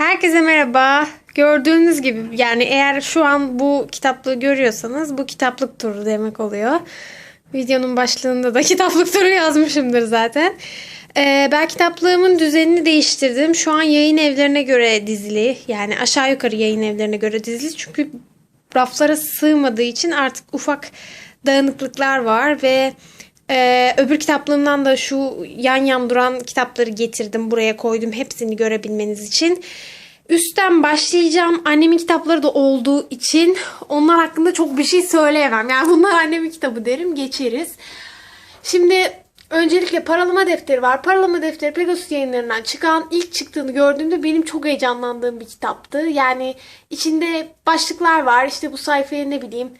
Herkese merhaba. Gördüğünüz gibi yani eğer şu an bu kitaplığı görüyorsanız bu kitaplık turu demek oluyor. Videonun başlığında da kitaplık turu yazmışımdır zaten. Ee, ben kitaplığımın düzenini değiştirdim. Şu an yayın evlerine göre dizili. Yani aşağı yukarı yayın evlerine göre dizili. Çünkü raflara sığmadığı için artık ufak dağınıklıklar var ve ee, öbür kitaplığımdan da şu yan yan duran kitapları getirdim. Buraya koydum hepsini görebilmeniz için. Üstten başlayacağım. Annemin kitapları da olduğu için onlar hakkında çok bir şey söyleyemem. Yani bunlar annemin kitabı derim geçeriz. Şimdi öncelikle paralama defteri var. Paralama defteri Pegasus yayınlarından çıkan ilk çıktığını gördüğümde benim çok heyecanlandığım bir kitaptı. Yani içinde başlıklar var. İşte bu sayfaya ne bileyim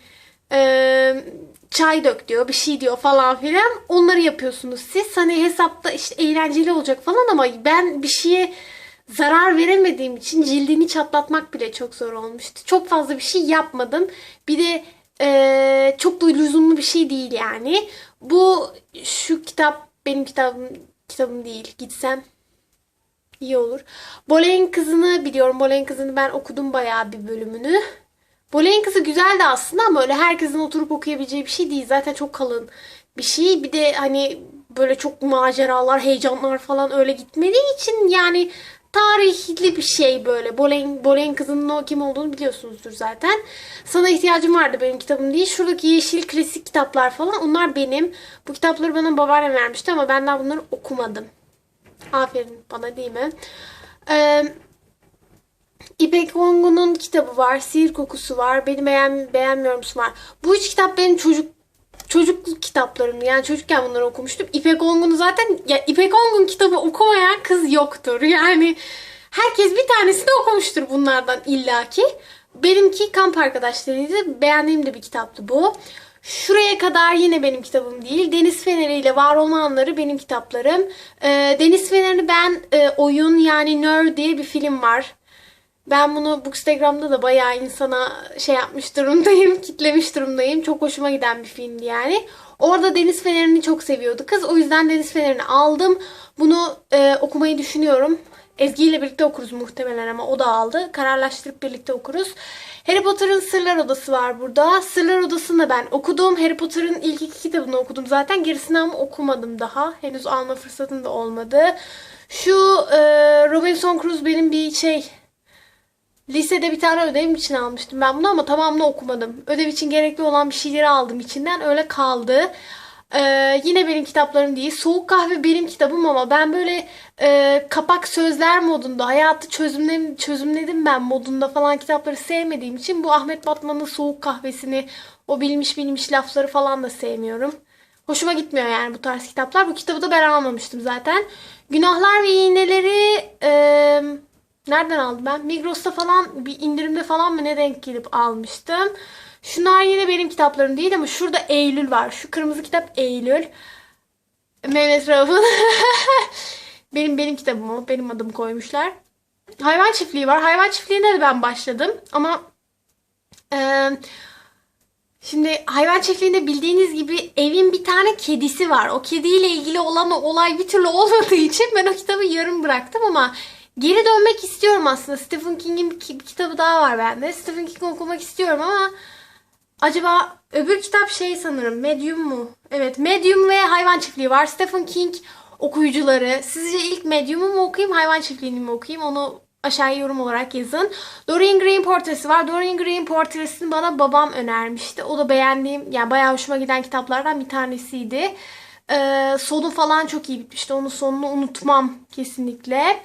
eee, çay dök diyor bir şey diyor falan filan onları yapıyorsunuz siz hani hesapta işte eğlenceli olacak falan ama ben bir şeye zarar veremediğim için cildini çatlatmak bile çok zor olmuştu. Çok fazla bir şey yapmadım. Bir de eee, çok da lüzumlu bir şey değil yani. Bu şu kitap benim kitabım kitabım değil. Gitsem iyi olur. Boleyn kızını biliyorum. Boleyn kızını ben okudum bayağı bir bölümünü. Boleyn kızı güzeldi aslında ama öyle herkesin oturup okuyabileceği bir şey değil. Zaten çok kalın bir şey. Bir de hani böyle çok maceralar, heyecanlar falan öyle gitmediği için yani tarihli bir şey böyle. Boleyn, Boleyn kızının o kim olduğunu biliyorsunuzdur zaten. Sana ihtiyacım vardı benim kitabım değil. Şuradaki yeşil klasik kitaplar falan onlar benim. Bu kitapları bana babaannem vermişti ama ben daha bunları okumadım. Aferin bana değil mi? Eee İpek Ongun'un kitabı var. Sihir kokusu var. Beni beğen, beğenmiyorumsu var. Bu üç kitap benim çocuk çocukluk kitaplarım. Yani çocukken bunları okumuştum. İpek Ongun'u zaten ya İpek Ongun kitabı okumayan kız yoktur. Yani herkes bir tanesini okumuştur bunlardan illaki. Benimki kamp arkadaşlarıydı. Beğendiğim de bir kitaptı bu. Şuraya kadar yine benim kitabım değil. Deniz Feneri ile Var Olma Anları benim kitaplarım. Ee, Deniz Feneri'ni ben e, oyun yani Nerd diye bir film var. Ben bunu Bookstagram'da da bayağı insana şey yapmış durumdayım, kitlemiş durumdayım. Çok hoşuma giden bir filmdi yani. Orada Deniz Feneri'ni çok seviyordu kız. O yüzden Deniz Feneri'ni aldım. Bunu e, okumayı düşünüyorum. Ezgi ile birlikte okuruz muhtemelen ama o da aldı. Kararlaştırıp birlikte okuruz. Harry Potter'ın Sırlar Odası var burada. Sırlar Odası'nı da ben okudum. Harry Potter'ın ilk iki kitabını okudum zaten. Gerisini ama okumadım daha. Henüz alma fırsatım da olmadı. Şu e, Robinson Crusoe benim bir şey Lisede bir tane ödevim için almıştım ben bunu ama tamamını okumadım. Ödev için gerekli olan bir şeyleri aldım içinden öyle kaldı. Ee, yine benim kitaplarım değil. Soğuk Kahve benim kitabım ama ben böyle e, kapak sözler modunda hayatı çözümledim, çözümledim ben modunda falan kitapları sevmediğim için bu Ahmet Batman'ın Soğuk Kahvesini o bilmiş bilmiş lafları falan da sevmiyorum. Hoşuma gitmiyor yani bu tarz kitaplar. Bu kitabı da ben almamıştım zaten. Günahlar ve iğneleri e, Nereden aldım ben? Migros'ta falan bir indirimde falan mı ne denk gelip almıştım. Şunlar yine benim kitaplarım değil ama şurada Eylül var. Şu kırmızı kitap Eylül. Mehmet Rauf'un. benim benim kitabım o. Benim adımı koymuşlar. Hayvan çiftliği var. Hayvan çiftliğine de ben başladım. Ama eee Şimdi hayvan çiftliğinde bildiğiniz gibi evin bir tane kedisi var. O kediyle ilgili olan olay bir türlü olmadığı için ben o kitabı yarım bıraktım ama geri dönmek istiyorum aslında. Stephen King'in bir, ki- bir kitabı daha var bende. Stephen King okumak istiyorum ama acaba öbür kitap şey sanırım Medium mu? Evet Medium ve Hayvan Çiftliği var. Stephen King okuyucuları. Sizce ilk Medium'u mu okuyayım Hayvan Çiftliği'ni mi okuyayım onu aşağıya yorum olarak yazın. Dorian Gray'in portresi var. Dorian Gray'in portresini bana babam önermişti. O da beğendiğim yani bayağı hoşuma giden kitaplardan bir tanesiydi. Ee, sonu falan çok iyi bitmişti. Onun sonunu unutmam kesinlikle.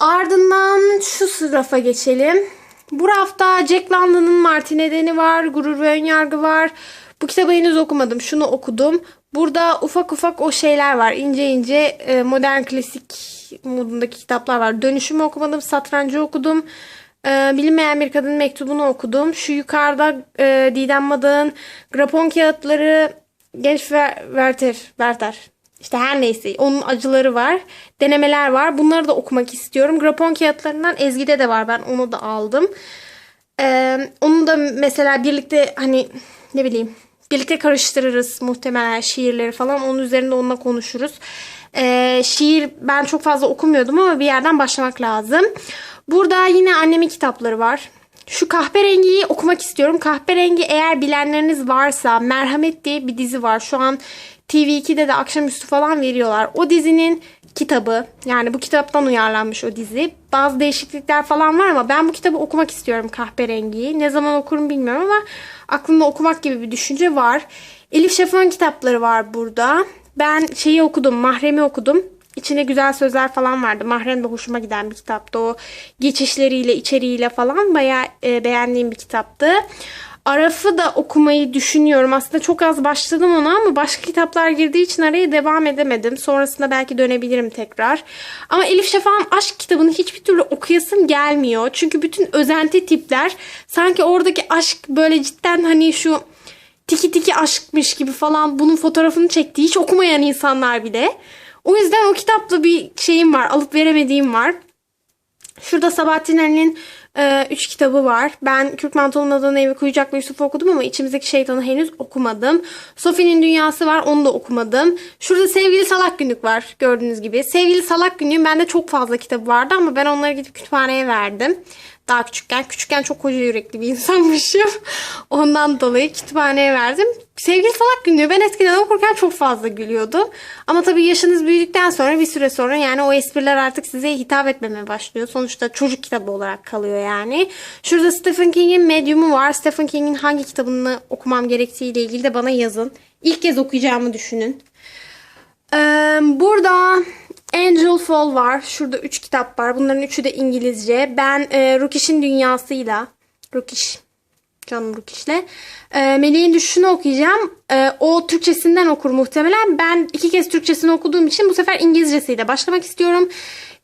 Ardından şu rafa geçelim. Bu rafta Jack London'ın Martin Eden'i var. Gurur ve Önyargı var. Bu kitabı henüz okumadım. Şunu okudum. Burada ufak ufak o şeyler var. İnce ince e, modern klasik modundaki kitaplar var. Dönüşümü okumadım. Satrancı okudum. E, bilinmeyen bir kadının mektubunu okudum. Şu yukarıda e, Didem Madak'ın Grapon kağıtları Genç Werther, Werther. İşte her neyse onun acıları var. Denemeler var. Bunları da okumak istiyorum. Grapon kağıtlarından Ezgi'de de var. Ben onu da aldım. Ee, onu da mesela birlikte hani ne bileyim birlikte karıştırırız muhtemelen şiirleri falan. Onun üzerinde onunla konuşuruz. Ee, şiir ben çok fazla okumuyordum ama bir yerden başlamak lazım. Burada yine annemin kitapları var. Şu kahverengiyi okumak istiyorum. Kahverengi eğer bilenleriniz varsa Merhamet diye bir dizi var. Şu an TV2'de de akşamüstü falan veriyorlar. O dizinin kitabı yani bu kitaptan uyarlanmış o dizi. Bazı değişiklikler falan var ama ben bu kitabı okumak istiyorum kahverengiyi. Ne zaman okurum bilmiyorum ama aklımda okumak gibi bir düşünce var. Elif Şafak'ın kitapları var burada. Ben şeyi okudum, Mahrem'i okudum. İçine güzel sözler falan vardı. Mahrem de hoşuma giden bir kitaptı. O geçişleriyle, içeriğiyle falan bayağı e, beğendiğim bir kitaptı. Araf'ı da okumayı düşünüyorum. Aslında çok az başladım ona ama başka kitaplar girdiği için araya devam edemedim. Sonrasında belki dönebilirim tekrar. Ama Elif Şafak'ın aşk kitabını hiçbir türlü okuyasım gelmiyor. Çünkü bütün özenti tipler sanki oradaki aşk böyle cidden hani şu tiki tiki aşkmış gibi falan bunun fotoğrafını çektiği hiç okumayan insanlar bile. O yüzden o kitapla bir şeyim var. Alıp veremediğim var. Şurada Sabahattin Ali'nin 3 kitabı var. Ben Kürk Mantolun Adını Evi Kuyucak'la Yusuf'u okudum ama içimizdeki şeytanı henüz okumadım. Sophie'nin Dünyası var onu da okumadım. Şurada Sevgili Salak Günlük var gördüğünüz gibi. Sevgili Salak Günlük'ün bende çok fazla kitabı vardı ama ben onları gidip kütüphaneye verdim. Daha küçükken. Küçükken çok koca yürekli bir insanmışım. Ondan dolayı kütüphaneye verdim. Sevgili Salak Günlüğü ben eskiden okurken çok fazla gülüyordum. Ama tabii yaşınız büyüdükten sonra bir süre sonra yani o espriler artık size hitap etmemeye başlıyor. Sonuçta çocuk kitabı olarak kalıyor yani. Şurada Stephen King'in Medium'u var. Stephen King'in hangi kitabını okumam gerektiği ile ilgili de bana yazın. İlk kez okuyacağımı düşünün. Ee, burada Angel Fall var. Şurada 3 kitap var. Bunların üçü de İngilizce. Ben e, Rukish'in Dünyası'yla Rukish Canım Rukish'le e, Meleğin Düşüşünü okuyacağım. E, o Türkçesinden okur muhtemelen. Ben iki kez Türkçesini okuduğum için bu sefer İngilizcesiyle başlamak istiyorum.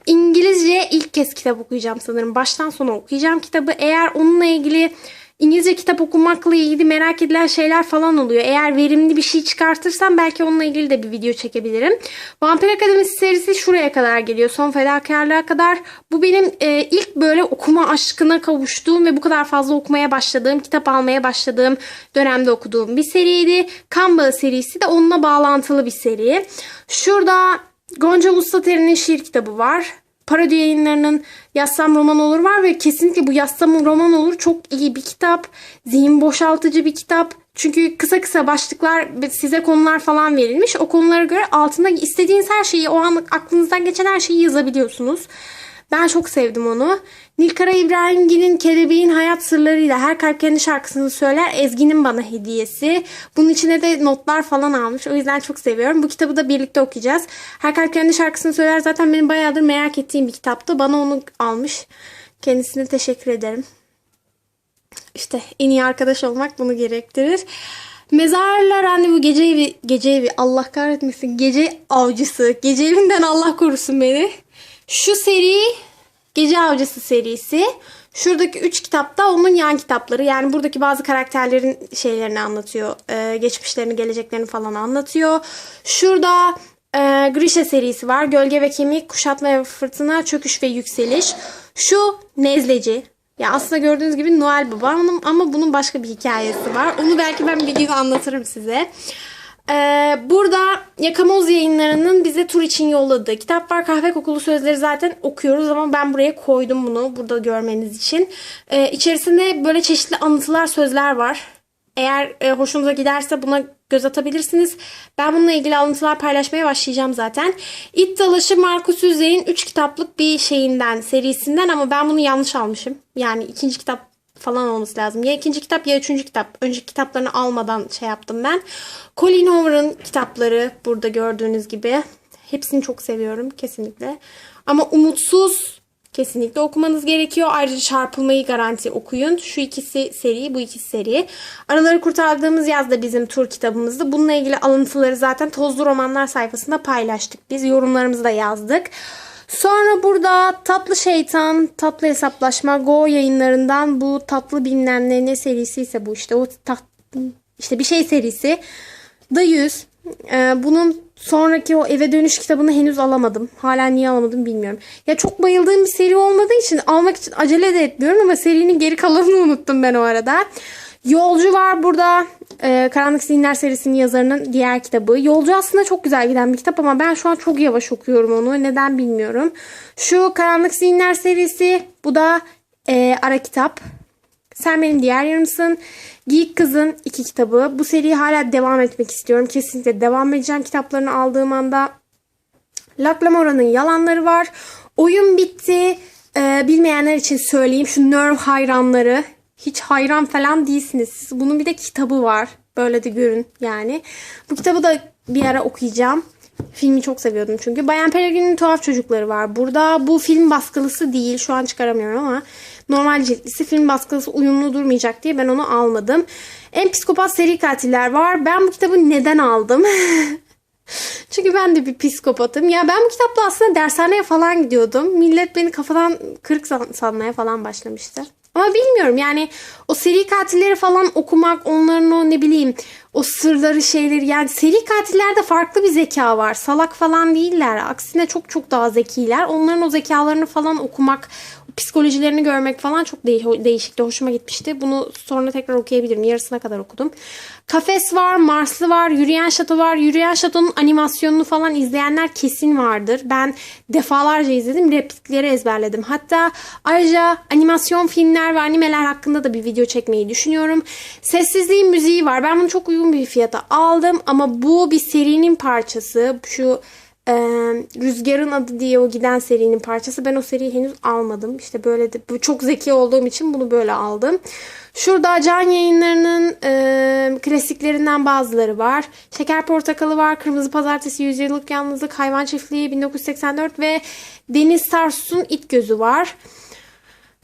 İngilizce ilk kez kitap okuyacağım sanırım. Baştan sona okuyacağım kitabı. Eğer onunla ilgili İngilizce kitap okumakla ilgili merak edilen şeyler falan oluyor. Eğer verimli bir şey çıkartırsam belki onunla ilgili de bir video çekebilirim. Vampir Akademisi serisi şuraya kadar geliyor. Son fedakarlığa kadar. Bu benim e, ilk böyle okuma aşkına kavuştuğum ve bu kadar fazla okumaya başladığım, kitap almaya başladığım dönemde okuduğum bir seriydi. Kan Bağı serisi de onunla bağlantılı bir seri. Şurada Gonca Mustater'in şiir kitabı var. Parodi yayınlarının Yazsam Roman Olur var ve kesinlikle bu Yazsam Roman Olur çok iyi bir kitap. Zihin boşaltıcı bir kitap. Çünkü kısa kısa başlıklar size konular falan verilmiş. O konulara göre altında istediğiniz her şeyi o an aklınızdan geçen her şeyi yazabiliyorsunuz. Ben çok sevdim onu. Nilkara İbrahimgil'in Kelebeğin Hayat Sırlarıyla Her Kalp Kendi Şarkısını Söyler Ezgi'nin bana hediyesi. Bunun içine de notlar falan almış. O yüzden çok seviyorum. Bu kitabı da birlikte okuyacağız. Her Kalp Kendi Şarkısını Söyler zaten benim bayağıdır merak ettiğim bir kitaptı. Bana onu almış. Kendisine teşekkür ederim. İşte en iyi arkadaş olmak bunu gerektirir. Mezarla randevu gece evi, gece evi Allah kahretmesin gece avcısı. Gece evinden Allah korusun beni. Şu seri Gece Avcısı serisi. Şuradaki 3 kitapta onun yan kitapları. Yani buradaki bazı karakterlerin şeylerini anlatıyor. Ee, geçmişlerini, geleceklerini falan anlatıyor. Şurada e, Grisha serisi var. Gölge ve Kemik, Kuşatma ve Fırtına, Çöküş ve Yükseliş. Şu Nezleci. Ya aslında gördüğünüz gibi Noel Baba ama, bunun başka bir hikayesi var. Onu belki ben bir videoda anlatırım size. Ee, burada Yakamoz yayınlarının bize tur için yolladığı kitap var. Kahve kokulu sözleri zaten okuyoruz ama ben buraya koydum bunu burada görmeniz için. Ee, içerisinde böyle çeşitli anlatılar, sözler var. Eğer e, hoşunuza giderse buna göz atabilirsiniz. Ben bununla ilgili alıntılar paylaşmaya başlayacağım zaten. İt Dalaşı Markus Üzey'in 3 kitaplık bir şeyinden, serisinden ama ben bunu yanlış almışım. Yani ikinci kitap falan olması lazım. Ya ikinci kitap ya üçüncü kitap. Önceki kitaplarını almadan şey yaptım ben. Colin Hoover'ın kitapları burada gördüğünüz gibi. Hepsini çok seviyorum kesinlikle. Ama Umutsuz kesinlikle okumanız gerekiyor. Ayrıca Çarpılmayı Garanti okuyun. Şu ikisi seri, bu ikisi seri. Araları Kurtardığımız Yaz da bizim tur kitabımızdı. Bununla ilgili alıntıları zaten Tozlu Romanlar sayfasında paylaştık. Biz yorumlarımızı da yazdık. Sonra burada Tatlı Şeytan, Tatlı Hesaplaşma Go yayınlarından bu tatlı bilinen ne, ne serisi ise bu işte o tat, işte bir şey serisi. Da 100. Ee, bunun sonraki o eve dönüş kitabını henüz alamadım. Hala niye alamadım bilmiyorum. Ya çok bayıldığım bir seri olmadığı için almak için acele de etmiyorum ama serinin geri kalanını unuttum ben o arada. Yolcu var burada. Ee, Karanlık Zihinler serisinin yazarının diğer kitabı. Yolcu aslında çok güzel giden bir kitap ama ben şu an çok yavaş okuyorum onu. Neden bilmiyorum. Şu Karanlık Zihinler serisi. Bu da e, ara kitap. Sen benim diğer yarımsın. Geek Kız'ın iki kitabı. Bu seriyi hala devam etmek istiyorum. Kesinlikle devam edeceğim kitaplarını aldığım anda. Laclamora'nın yalanları var. Oyun bitti. Ee, bilmeyenler için söyleyeyim. Şu Nerve hayranları. Hiç hayran falan değilsiniz. Siz- Bunun bir de kitabı var. Böyle de görün yani. Bu kitabı da bir ara okuyacağım. Filmi çok seviyordum çünkü. Bayan Peregrine'in tuhaf çocukları var. Burada bu film baskılısı değil. Şu an çıkaramıyorum ama normal ciltlisi film baskılısı uyumlu durmayacak diye ben onu almadım. En psikopat seri katiller var. Ben bu kitabı neden aldım? Çünkü ben de bir psikopatım. Ya ben bu kitapla aslında dershaneye falan gidiyordum. Millet beni kafadan kırık san- sanmaya falan başlamıştı. Ama bilmiyorum yani o seri katilleri falan okumak, onların o ne bileyim o sırları şeyleri yani seri katillerde farklı bir zeka var. Salak falan değiller. Aksine çok çok daha zekiler. Onların o zekalarını falan okumak, psikolojilerini görmek falan çok değ- değişikti. Hoşuma gitmişti. Bunu sonra tekrar okuyabilirim. Yarısına kadar okudum. Kafes var, Marslı var, Yürüyen Şato var. Yürüyen Şato'nun animasyonunu falan izleyenler kesin vardır. Ben defalarca izledim. Replikleri ezberledim. Hatta ayrıca animasyon filmler ve animeler hakkında da bir video çekmeyi düşünüyorum. Sessizliğin müziği var. Ben bunu çok uygun bir fiyata aldım. Ama bu bir serinin parçası. Şu ee, Rüzgar'ın adı diye o giden serinin parçası. Ben o seriyi henüz almadım. İşte böyle de çok zeki olduğum için bunu böyle aldım. Şurada Can Yayınları'nın e, klasiklerinden bazıları var. Şeker Portakalı var. Kırmızı Pazartesi, Yüzyıllık Yalnızlık, Hayvan Çiftliği 1984 ve Deniz Tarsus'un İt Gözü var.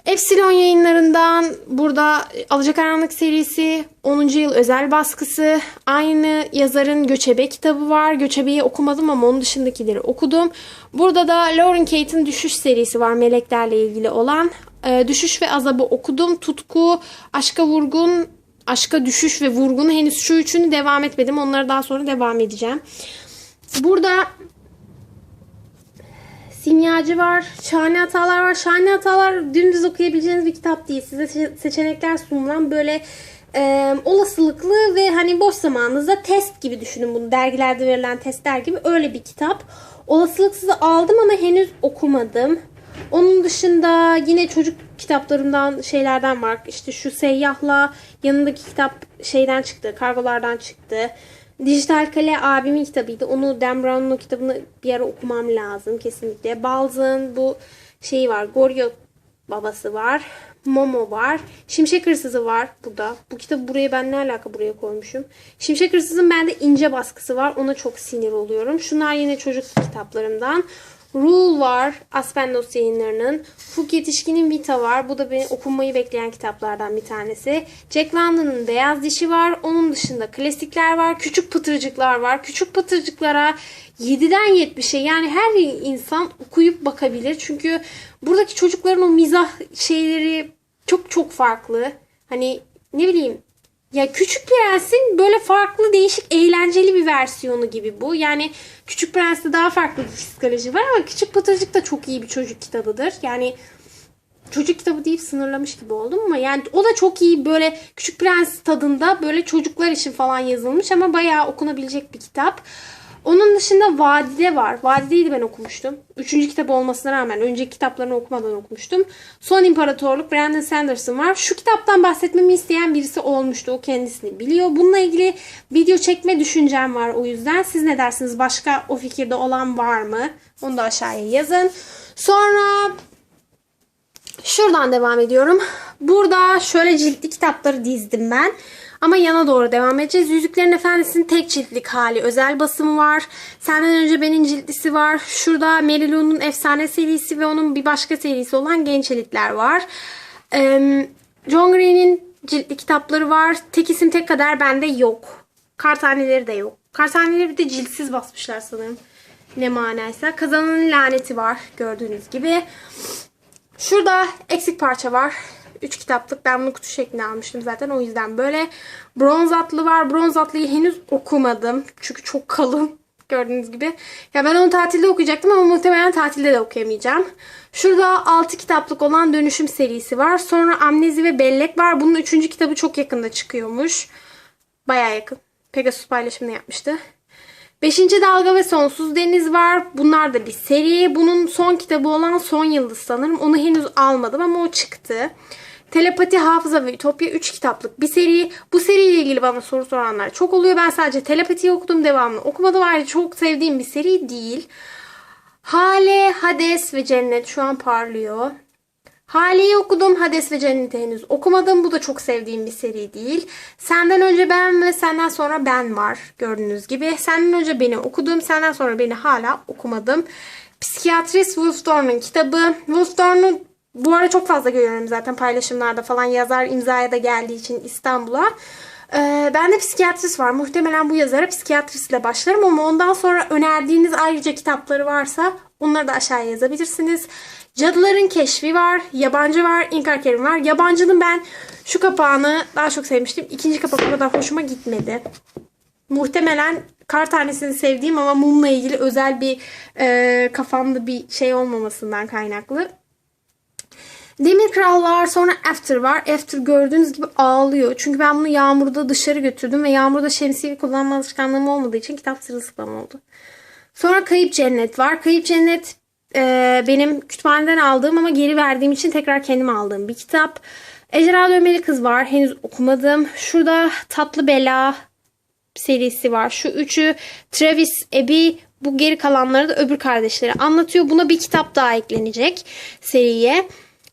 Epsilon yayınlarından burada Alacakaranlık serisi 10. yıl özel baskısı. Aynı yazarın Göçebe kitabı var. Göçebe'yi okumadım ama onun dışındakileri okudum. Burada da Lauren Kate'in Düşüş serisi var meleklerle ilgili olan. Ee, Düşüş ve Azabı okudum. Tutku, Aşka Vurgun, Aşka Düşüş ve Vurgun henüz şu üçünü devam etmedim. Onları daha sonra devam edeceğim. Burada Simyacı var. Şahane Hatalar var. Şahane Hatalar dümdüz okuyabileceğiniz bir kitap değil. Size se- seçenekler sunulan böyle e, olasılıklı ve hani boş zamanınızda test gibi düşünün bunu. Dergilerde verilen testler gibi öyle bir kitap. Olasılıksızı aldım ama henüz okumadım. Onun dışında yine çocuk kitaplarımdan şeylerden var. İşte şu Seyyah'la yanındaki kitap şeyden çıktı. Kargolardan çıktı. Dijital Kale abimin kitabıydı. Onu Dan Brown'un kitabını bir ara okumam lazım kesinlikle. Balz'ın bu şeyi var. Goryo babası var. Momo var. Şimşek Hırsızı var burada. Bu kitabı buraya ben ne alaka buraya koymuşum. Şimşek Hırsız'ın bende ince baskısı var. Ona çok sinir oluyorum. Şunlar yine çocuk kitaplarımdan. Rule var Aspendos yayınlarının. Fuk Yetişkin'in Vita var. Bu da beni okunmayı bekleyen kitaplardan bir tanesi. Jack London'ın Beyaz Dişi var. Onun dışında klasikler var. Küçük Pıtırcıklar var. Küçük Pıtırcıklara 7'den 70'e yani her insan okuyup bakabilir. Çünkü buradaki çocukların o mizah şeyleri çok çok farklı. Hani ne bileyim ya Küçük Prens'in böyle farklı değişik eğlenceli bir versiyonu gibi bu. Yani Küçük Prens'te daha farklı bir psikoloji var ama Küçük Pıtırcık da çok iyi bir çocuk kitabıdır. Yani çocuk kitabı deyip sınırlamış gibi oldum ama yani o da çok iyi böyle Küçük Prens tadında böyle çocuklar için falan yazılmış ama bayağı okunabilecek bir kitap. Onun dışında Vadide var. Vadide'yi de ben okumuştum. Üçüncü kitap olmasına rağmen önceki kitaplarını okumadan okumuştum. Son İmparatorluk Brandon Sanderson var. Şu kitaptan bahsetmemi isteyen birisi olmuştu. O kendisini biliyor. Bununla ilgili video çekme düşüncem var o yüzden. Siz ne dersiniz? Başka o fikirde olan var mı? Onu da aşağıya yazın. Sonra Şuradan devam ediyorum. Burada şöyle ciltli kitapları dizdim ben. Ama yana doğru devam edeceğiz. Yüzüklerin Efendisi'nin tek ciltlik hali. Özel basımı var. Senden önce benim ciltlisi var. Şurada Mary Lou'nun efsane serisi ve onun bir başka serisi olan Genç Elitler var. John Green'in ciltli kitapları var. Tek isim tek kader bende yok. Kartaneleri de yok. Kartaneleri bir de ciltsiz basmışlar sanırım. Ne manaysa. Kazanın laneti var gördüğünüz gibi. Şurada eksik parça var. 3 kitaplık. Ben bunu kutu şeklinde almıştım zaten. O yüzden böyle. Bronz atlı var. Bronz atlıyı henüz okumadım. Çünkü çok kalın. Gördüğünüz gibi. Ya ben onu tatilde okuyacaktım ama muhtemelen tatilde de okuyamayacağım. Şurada 6 kitaplık olan Dönüşüm serisi var. Sonra Amnezi ve Bellek var. Bunun 3. kitabı çok yakında çıkıyormuş. Baya yakın. Pegasus paylaşımını yapmıştı. Beşinci Dalga ve Sonsuz Deniz var. Bunlar da bir seri. Bunun son kitabı olan Son Yıldız sanırım. Onu henüz almadım ama o çıktı. Telepati, Hafıza ve Ütopya 3 kitaplık bir seri. Bu seriyle ilgili bana soru soranlar çok oluyor. Ben sadece Telepati'yi okudum. Devamını okumadım. Ayrıca çok sevdiğim bir seri değil. Hale, Hades ve Cennet şu an parlıyor. Hale'yi okudum. Hades ve Cennet'i henüz okumadım. Bu da çok sevdiğim bir seri değil. Senden önce ben ve senden sonra ben var. Gördüğünüz gibi. Senden önce beni okudum. Senden sonra beni hala okumadım. Psikiyatrist Wolf Thorne'un kitabı. Wolf Thorne'u bu ara çok fazla görüyorum zaten paylaşımlarda falan. Yazar imzaya da geldiği için İstanbul'a. Ee, ben de psikiyatrist var. Muhtemelen bu yazara psikiyatristle başlarım ama ondan sonra önerdiğiniz ayrıca kitapları varsa onları da aşağıya yazabilirsiniz. Cadıların Keşfi var, Yabancı var, İnkar Kerim var. Yabancının ben şu kapağını daha çok sevmiştim. İkinci kapak o kadar hoşuma gitmedi. Muhtemelen kar tanesini sevdiğim ama mumla ilgili özel bir e, kafamda bir şey olmamasından kaynaklı. Demir Kral var. Sonra After var. After gördüğünüz gibi ağlıyor. Çünkü ben bunu yağmurda dışarı götürdüm ve yağmurda şemsiye kullanma alışkanlığım olmadığı için kitap sırılsıklam oldu. Sonra Kayıp Cennet var. Kayıp Cennet e, benim kütüphaneden aldığım ama geri verdiğim için tekrar kendim aldığım bir kitap. Ejderha Dönmeli Kız var. Henüz okumadım. Şurada Tatlı Bela serisi var. Şu üçü Travis, Abby bu geri kalanları da öbür kardeşleri anlatıyor. Buna bir kitap daha eklenecek seriye.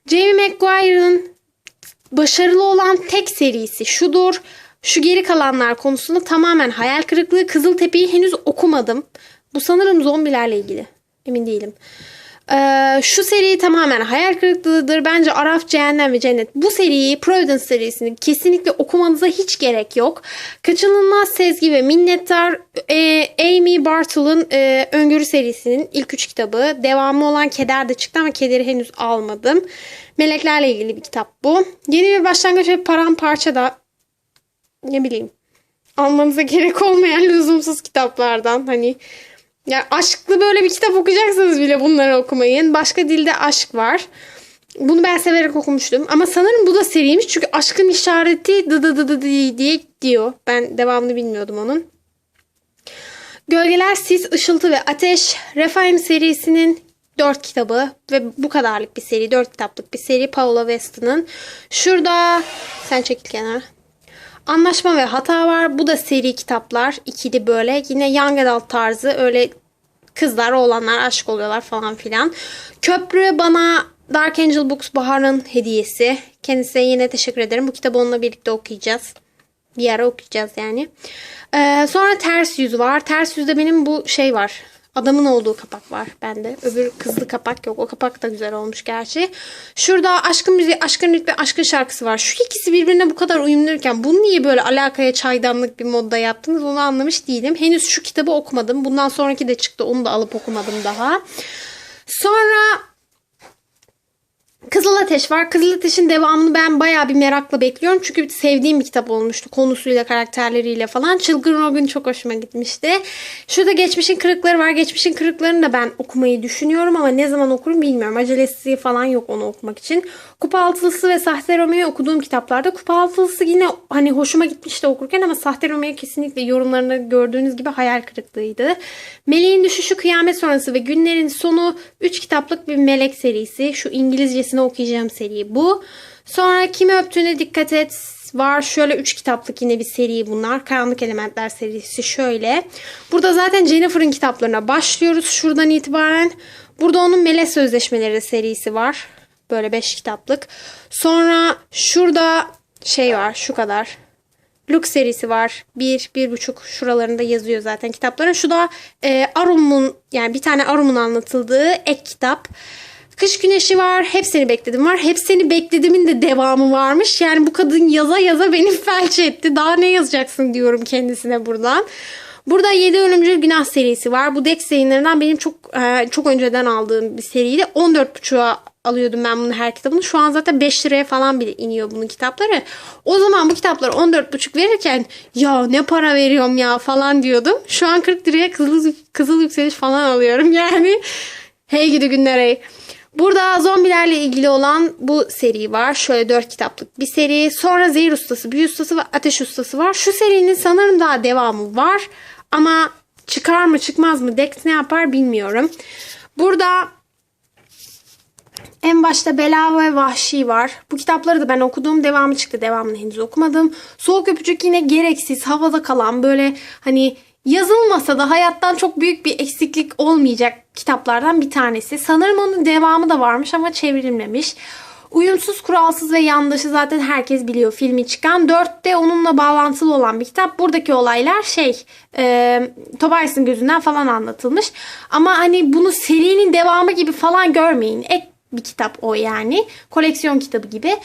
Jamie McGuire'ın başarılı olan tek serisi şudur. Şu geri kalanlar konusunda tamamen hayal kırıklığı. Kızıltepe'yi henüz okumadım. Bu sanırım zombilerle ilgili. Emin değilim. Ee, şu seri tamamen hayal kırıklığıdır. Bence Araf, Cehennem ve Cennet. Bu seriyi Providence serisini kesinlikle okumanıza hiç gerek yok. Kaçınılmaz Sezgi ve Minnettar e, Amy Bartle'ın e, Öngörü serisinin ilk üç kitabı. Devamı olan Keder de çıktı ama Keder'i henüz almadım. Meleklerle ilgili bir kitap bu. Yeni bir başlangıç ve paramparça da ne bileyim almanıza gerek olmayan lüzumsuz kitaplardan hani ya aşklı böyle bir kitap okuyacaksanız bile bunları okumayın. Başka dilde aşk var. Bunu ben severek okumuştum. Ama sanırım bu da seriymiş. Çünkü aşkın işareti dı dı dı dı diye diyor. Ben devamını bilmiyordum onun. Gölgeler, Sis, Işıltı ve Ateş. Refahim serisinin 4 kitabı ve bu kadarlık bir seri. 4 kitaplık bir seri. Paula Weston'ın. Şurada sen çekil kenara. Anlaşma ve Hata var. Bu da seri kitaplar. ikili böyle. Yine Young Adult tarzı. Öyle kızlar, oğlanlar aşık oluyorlar falan filan. Köprü bana Dark Angel Books Bahar'ın hediyesi. Kendisine yine teşekkür ederim. Bu kitabı onunla birlikte okuyacağız. Bir ara okuyacağız yani. Ee, sonra Ters Yüz var. Ters Yüz'de benim bu şey var. Adamın olduğu kapak var bende. Öbür kızlı kapak yok. O kapak da güzel olmuş gerçi. Şurada aşkın müziği, aşkın ritmi, aşkın şarkısı var. Şu ikisi birbirine bu kadar uyumluyken bunu niye böyle alakaya çaydanlık bir modda yaptınız onu anlamış değilim. Henüz şu kitabı okumadım. Bundan sonraki de çıktı. Onu da alıp okumadım daha. Sonra Kızıl Ateş var. Kızıl Ateş'in devamını ben bayağı bir merakla bekliyorum. Çünkü sevdiğim bir kitap olmuştu. Konusuyla, karakterleriyle falan. Çılgın Robin çok hoşuma gitmişti. Şurada Geçmişin Kırıkları var. Geçmişin Kırıklarını da ben okumayı düşünüyorum ama ne zaman okurum bilmiyorum. Acelesi falan yok onu okumak için. Kupa Altılısı ve Sahte Romeo'yu okuduğum kitaplarda. Kupa Altılısı yine hani hoşuma gitmişti okurken ama Sahte Romeo kesinlikle yorumlarında gördüğünüz gibi hayal kırıklığıydı. Meleğin Düşüşü, Kıyamet Sonrası ve Günlerin Sonu 3 kitaplık bir melek serisi. Şu İngilizcesini okuyacağım seri bu. Sonra Kimi Öptüğüne Dikkat Et var. Şöyle 3 kitaplık yine bir seri bunlar. Karanlık Elementler serisi şöyle. Burada zaten Jennifer'ın kitaplarına başlıyoruz şuradan itibaren. Burada onun Melek Sözleşmeleri serisi var. Böyle 5 kitaplık. Sonra şurada şey var şu kadar. Lux serisi var. Bir, bir buçuk şuralarında yazıyor zaten kitapların. Şu da e, Arum'un yani bir tane Arum'un anlatıldığı ek kitap. Kış Güneşi var. Hep seni bekledim var. Hep seni beklediğimin de devamı varmış. Yani bu kadın yaza yaza beni felç etti. Daha ne yazacaksın diyorum kendisine buradan. Burada 7 Ölümcül Günah serisi var. Bu Dex yayınlarından benim çok e, çok önceden aldığım bir seriydi. 14.5'a alıyordum ben bunun her kitabını. Şu an zaten 5 liraya falan bile iniyor bunun kitapları. O zaman bu kitapları 14,5 verirken ya ne para veriyorum ya falan diyordum. Şu an 40 liraya kızıl, kızıl yükseliş falan alıyorum yani. Hey gidi günler hey. Burada zombilerle ilgili olan bu seri var. Şöyle 4 kitaplık bir seri. Sonra Zehir Ustası, Büyü Ustası ve Ateş Ustası var. Şu serinin sanırım daha devamı var. Ama çıkar mı çıkmaz mı Dex ne yapar bilmiyorum. Burada en başta Bela ve Vahşi var. Bu kitapları da ben okudum. Devamı çıktı. Devamını henüz okumadım. Soğuk Öpücük yine gereksiz, havada kalan böyle hani yazılmasa da hayattan çok büyük bir eksiklik olmayacak kitaplardan bir tanesi. Sanırım onun devamı da varmış ama çevrilmemiş. Uyumsuz, kuralsız ve yandaşı zaten herkes biliyor filmi çıkan. Dörtte onunla bağlantılı olan bir kitap. Buradaki olaylar şey e, Tobias'ın gözünden falan anlatılmış. Ama hani bunu serinin devamı gibi falan görmeyin. Ek bir kitap o yani. Koleksiyon kitabı gibi.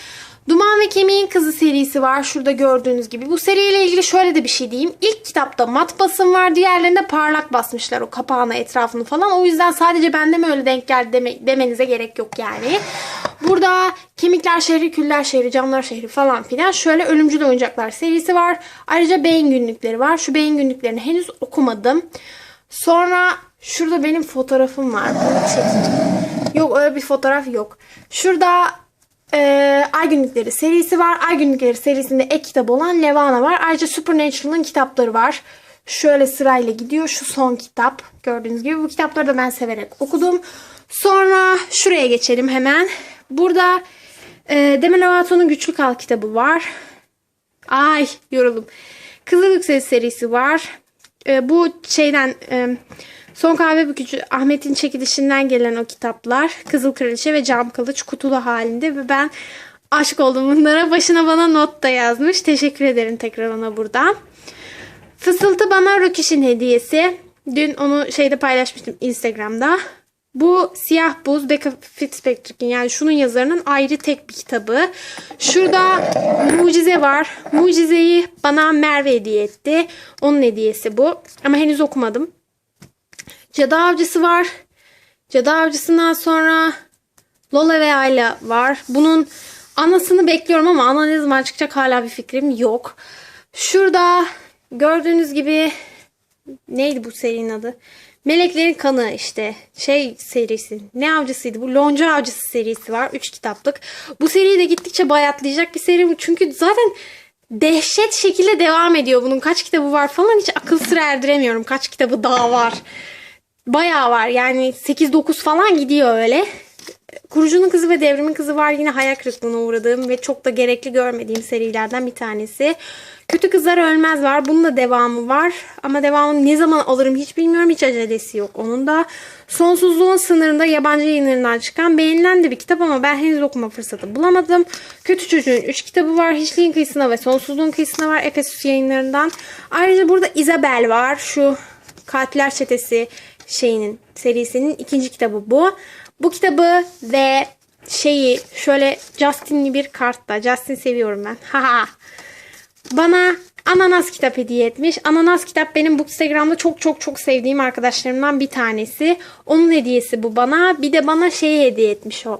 Duman ve Kemiğin Kızı serisi var. Şurada gördüğünüz gibi. Bu seriyle ilgili şöyle de bir şey diyeyim. İlk kitapta mat basım var. Diğerlerinde parlak basmışlar o kapağına etrafını falan. O yüzden sadece bende mi öyle denk geldi deme, demenize gerek yok yani. Burada Kemikler Şehri, Küller Şehri, Camlar Şehri falan filan. Şöyle Ölümcül Oyuncaklar serisi var. Ayrıca Beyin Günlükleri var. Şu Beyin Günlüklerini henüz okumadım. Sonra şurada benim fotoğrafım var. Yok öyle bir fotoğraf yok. Şurada e, Ay Günlükleri serisi var. Ay Günlükleri serisinde ek kitap olan Levana var. Ayrıca Supernatural'ın kitapları var. Şöyle sırayla gidiyor. Şu son kitap. Gördüğünüz gibi bu kitapları da ben severek okudum. Sonra şuraya geçelim hemen. Burada e, Demir Lovato'nun Güçlü Kal kitabı var. Ay yoruldum. Kızıl Yükseliş serisi var. E, bu şeyden e, Son Kahve Bükücü Ahmet'in çekilişinden gelen o kitaplar. Kızıl Kraliçe ve Cam Kılıç kutulu halinde ve ben aşık oldum bunlara. Başına bana not da yazmış. Teşekkür ederim tekrar ona buradan. Fısıltı bana Rökiş'in hediyesi. Dün onu şeyde paylaşmıştım Instagram'da. Bu Siyah Buz Becca Fitzpatrick'in yani şunun yazarının ayrı tek bir kitabı. Şurada Mucize var. Mucizeyi bana Merve hediye etti. Onun hediyesi bu. Ama henüz okumadım. Cadı Avcısı var. Cadı Avcısından sonra Lola ve Ayla var. Bunun anasını bekliyorum ama ana ne zaman çıkacak hala bir fikrim yok. Şurada gördüğünüz gibi neydi bu serinin adı? Meleklerin Kanı işte şey serisi. Ne avcısıydı bu? Lonca Avcısı serisi var. 3 kitaplık. Bu seriyi de gittikçe bayatlayacak bir seri. Çünkü zaten dehşet şekilde devam ediyor. Bunun kaç kitabı var falan hiç akıl sır erdiremiyorum. Kaç kitabı daha var. Bayağı var yani 8-9 falan gidiyor öyle. Kurucunun Kızı ve Devrimin Kızı var. Yine hayal kırıklığına uğradığım ve çok da gerekli görmediğim serilerden bir tanesi. Kötü Kızlar Ölmez var. Bunun da devamı var. Ama devamını ne zaman alırım hiç bilmiyorum. Hiç acelesi yok onun da. Sonsuzluğun sınırında yabancı yayınlarından çıkan beğenilen de bir kitap ama ben henüz okuma fırsatı bulamadım. Kötü Çocuğun 3 kitabı var. Hiçliğin Kıyısına ve Sonsuzluğun Kıyısına var. Efesus yayınlarından. Ayrıca burada Isabel var. Şu Katiller Çetesi şeyinin serisinin ikinci kitabı bu. Bu kitabı ve şeyi şöyle Justin'li bir kartta. Justin seviyorum ben. Haha. Bana Ananas kitap hediye etmiş. Ananas kitap benim bu Instagram'da çok çok çok sevdiğim arkadaşlarımdan bir tanesi. Onun hediyesi bu bana. Bir de bana şeyi hediye etmiş o.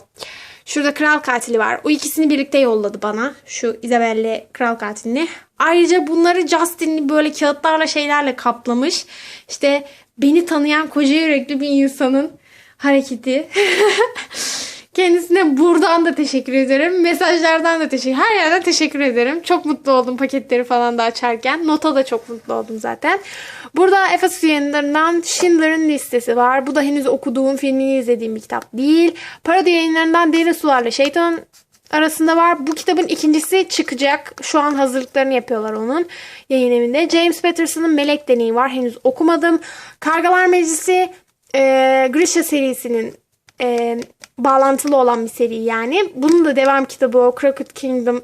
Şurada kral katili var. O ikisini birlikte yolladı bana. Şu Isabel'le kral katilini. Ayrıca bunları Justin'li böyle kağıtlarla şeylerle kaplamış. İşte beni tanıyan koca yürekli bir insanın hareketi. Kendisine buradan da teşekkür ederim. Mesajlardan da teşekkür Her yerden teşekkür ederim. Çok mutlu oldum paketleri falan da açarken. Nota da çok mutlu oldum zaten. Burada Efesus yayınlarından Schindler'ın listesi var. Bu da henüz okuduğum, filmini izlediğim bir kitap değil. Parodi yayınlarından Derin Sularla Şeytan arasında var. Bu kitabın ikincisi çıkacak. Şu an hazırlıklarını yapıyorlar onun yayın evinde. James Patterson'ın Melek Deneyi var. Henüz okumadım. Kargalar Meclisi e, Grisha serisinin e, bağlantılı olan bir seri yani. Bunun da devam kitabı o Crooked Kingdom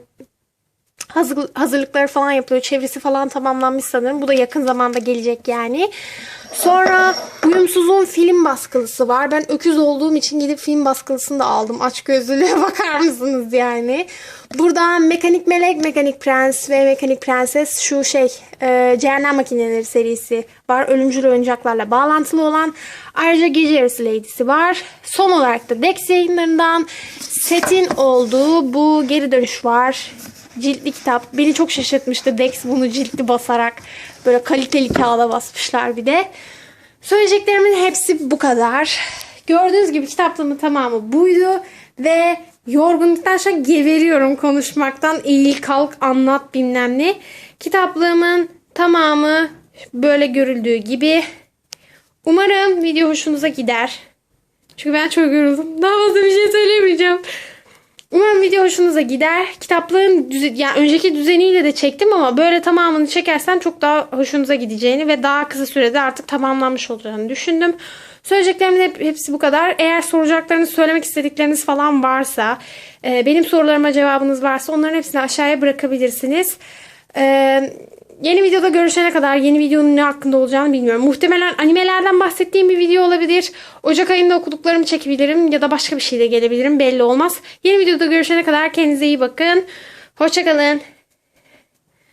hazır, hazırlıkları falan yapılıyor. Çevresi falan tamamlanmış sanırım. Bu da yakın zamanda gelecek yani. Sonra Uyumsuzluğun film baskılısı var. Ben öküz olduğum için gidip film baskılısını da aldım. Aç gözlülüğe bakar mısınız yani? Burada Mekanik Melek, Mekanik Prens ve Mekanik Prenses şu şey e, Cehennem Makineleri serisi var. Ölümcül oyuncaklarla bağlantılı olan. Ayrıca Gece Yarısı Lady'si var. Son olarak da Dex yayınlarından setin olduğu bu geri dönüş var. Ciltli kitap. Beni çok şaşırtmıştı Dex bunu ciltli basarak. Böyle kaliteli kağıda basmışlar bir de. Söyleyeceklerimin hepsi bu kadar. Gördüğünüz gibi kitaplığımın tamamı buydu. Ve yorgunluktan şu an geveriyorum konuşmaktan. Eğil kalk anlat bilmem ne. Kitaplığımın tamamı böyle görüldüğü gibi. Umarım video hoşunuza gider. Çünkü ben çok yoruldum. Daha fazla bir şey söyleyemeyeceğim. Umarım video hoşunuza gider. Kitaplığın düze- yani önceki düzeniyle de çektim ama böyle tamamını çekersen çok daha hoşunuza gideceğini ve daha kısa sürede artık tamamlanmış olacağını düşündüm. Söyleyeceklerimin hep, hepsi bu kadar. Eğer soracaklarınız, söylemek istedikleriniz falan varsa, e, benim sorularıma cevabınız varsa onların hepsini aşağıya bırakabilirsiniz. E, yeni videoda görüşene kadar yeni videonun ne hakkında olacağını bilmiyorum. Muhtemelen animelerden bahsettiğim bir video olabilir. Ocak ayında okuduklarımı çekebilirim ya da başka bir şey de gelebilirim belli olmaz. Yeni videoda görüşene kadar kendinize iyi bakın. Hoşçakalın.